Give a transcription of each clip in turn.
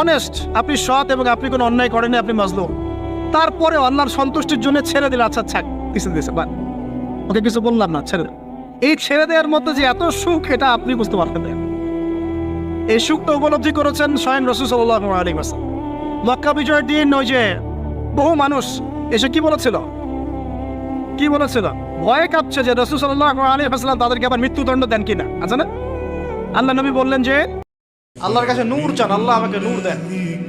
Honest আপনি সৎ এবং আপনি কোনো অন্যায় করেননি আপনি মাজলুম। তারপরে আল্লাহর সন্তুষ্টির জন্য ছেড়ে দিলে আচ্ছা ছাক কিছু দিয়েছে বা ওকে, কিছু বললাম না, ছেড়ে। এই ছেড়ে দেওয়ার মধ্যে যে এত সুখ, এটা আপনি বুঝতে পারতেন না। এই সুখটা উপলব্ধি করেছেন স্বয়ং রসুল সাল্লাহ আলী মাসাল মক্কা বিজয়ের দিন ওই যে বহু মানুষ এসে কি বলেছিল? কি বলেছিল? ভয়ে কাঁপছে যে রসুল সাল্লাহ আলী হাসলাম তাদেরকে আবার মৃত্যুদণ্ড দেন কিনা, আছে না? আল্লাহ নবী বললেন যে আল্লাহর কাছে নূর চান, আল্লাহ আমাকে নূর দেন।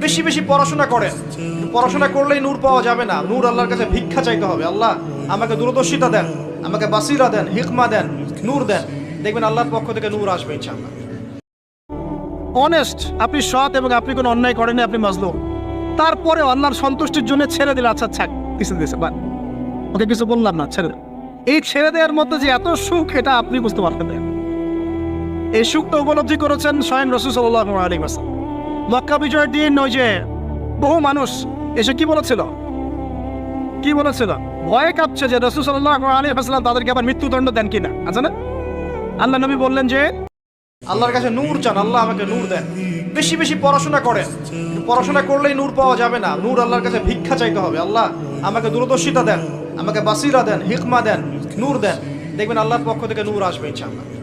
বেশি বেশি পড়াশোনা করেন। পড়াশোনা করলেই নূর পাওয়া যাবে না। নূর আল্লাহর কাছে ভিক্ষা চাইতে হবে। আল্লাহ আমাকে দূরদর্শিতা দেন, আমাকে বাসিরা দেন, হিকমা দেন, নূর দেন। দেখবেন আল্লাহর পক্ষ থেকে নূর আসবে, ইনশাআল্লাহ। অনেস্ট আপনি সৎ এবং আপনি কোনো অন্যায় করেননি, আপনি মাজলুম। তারপরে আল্লাহর সন্তুষ্টির জন্য ছেড়ে দিলে আচ্ছা ছাক কিছু দিয়েছে বা ওকে, কিছু বললাম না, ছেড়ে। এই ছেড়ে দেওয়ার মধ্যে যে এত সুখ, এটা আপনি বুঝতে পারতেন না। এই সুখটা উপলব্ধি করেছেন স্বয়ং রসুল সাল্লাহ আলী মাসাল মক্কা বিজয়ের দিন ওই যে বহু মানুষ এসে কি বলেছিল? কি বলেছিল? ভয়ে কাঁপছে যে রসুল সাল্লাহ আলী হাসলাম তাদেরকে আবার মৃত্যুদণ্ড দেন কিনা? আছে না? আল্লাহ নবী বললেন যে, আল্লাহর কাছে নূর চান, আল্লাহ আমাকে নূর দেন। বেশি বেশি পড়াশোনা করেন। পড়াশোনা করলেই নূর পাওয়া যাবে না। নূর আল্লাহর কাছে ভিক্ষা চাইতে হবে। আল্লাহ আমাকে দূরদর্শিতা দেন, আমাকে বাসিরা দেন, হিকমা দেন, নূর দেন। দেখবেন আল্লাহর পক্ষ থেকে নূর আসবে, ইনশাআল্লাহ।